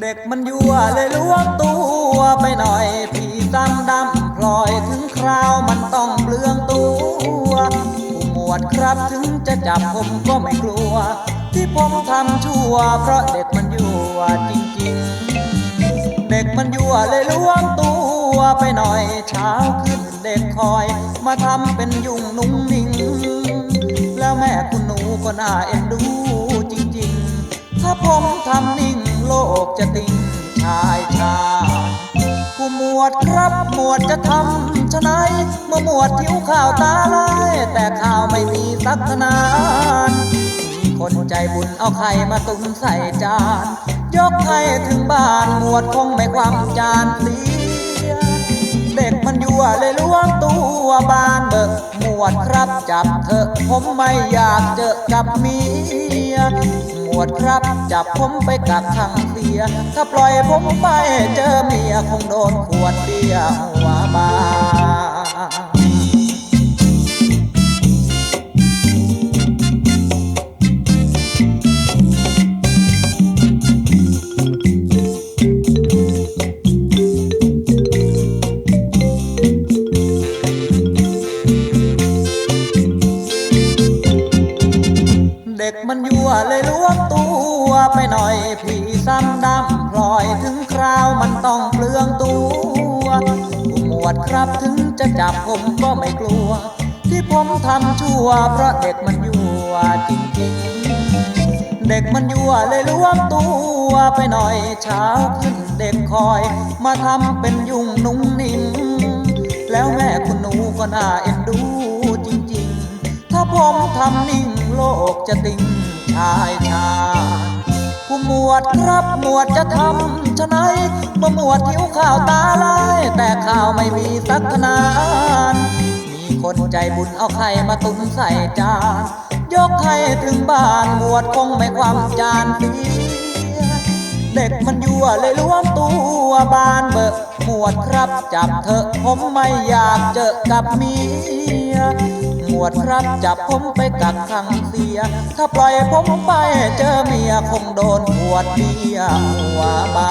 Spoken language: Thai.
เด็กมันยั่วเลยล้วงตัวไปหน่อย มวดครับถึงจะจับผมก็ไม่กลัว ที่ผมทำชั่ว เพราะเด็กมันยั่วจริงๆ เด็กมันยั่วเลยล้วงตัวไปหน่อย เช้าขึ้นเด็กคอย มาทำเป็นยุ่งนุ่งนิ่ง แล้วแม่คุณหนูก็น่าเอ็นดูจริงๆ ถ้าผมทำนิ่งโลกจะติ่งชายชาผู้หม วดครับหมวดจะทำชะไหนเมื่อหมวดทิวข้าวตาลายแต่ข้าวไม่มีสักนานคนใจบุญเอาไข่มาตุ้นใส่จาน ยกให้ถึงบ้านหมวดคงไม่ความจานเสีย เด็กมันยั่วเลยล้วงตัวบานเบิกหมวดครับจับเถอะผมไม่อยากเจอกับเมีย วดครับ จับผมไปกักขังเสีย ถ้าปล่อยผมไปเจอเมียคงโดนขวดเบียร์หัวบาเด็กมันยั่วเลยล้วง ซ้ำดำพลอยถึงคราวมันต้องเปลืองตัวผู้หมวดครับถึงจะจับผมก็ไม่กลัว ที่ผมทำชั่วเพราะเด็กมันยั่วจริงๆ เด็กมันยั่วเลยล้วงตัวไปหน่อยเช้าขึ้นเด็กคอย มาทำเป็นยุ่งนุ่งนิ่งแล้วแม่คุณหนูก็น่าเอ็นดูจริงๆ ถ้าผมทำนิ่งโลกจะติงชายชา ผู้หมวดครับหมวดจะทำชะไหนเมื่อหมวดหิวข้าวตาลายแต่ข้าวไม่มีสักนานมีคนใจบุญเอาไข่มาตุนใส่จาน ยกให้ถึงบ้านหมวดคงไม่ความจานเสียเด็กมันยั่วเลยล้วงตัวบานเบิกหมวดครับจับเถอะผมไม่อยากเจอกับเมีย วดครับจับผมไปกักขังเสีย ถ้าปล่อยผมไปเจอเมียคงโดนขวดเบียร์หัวบา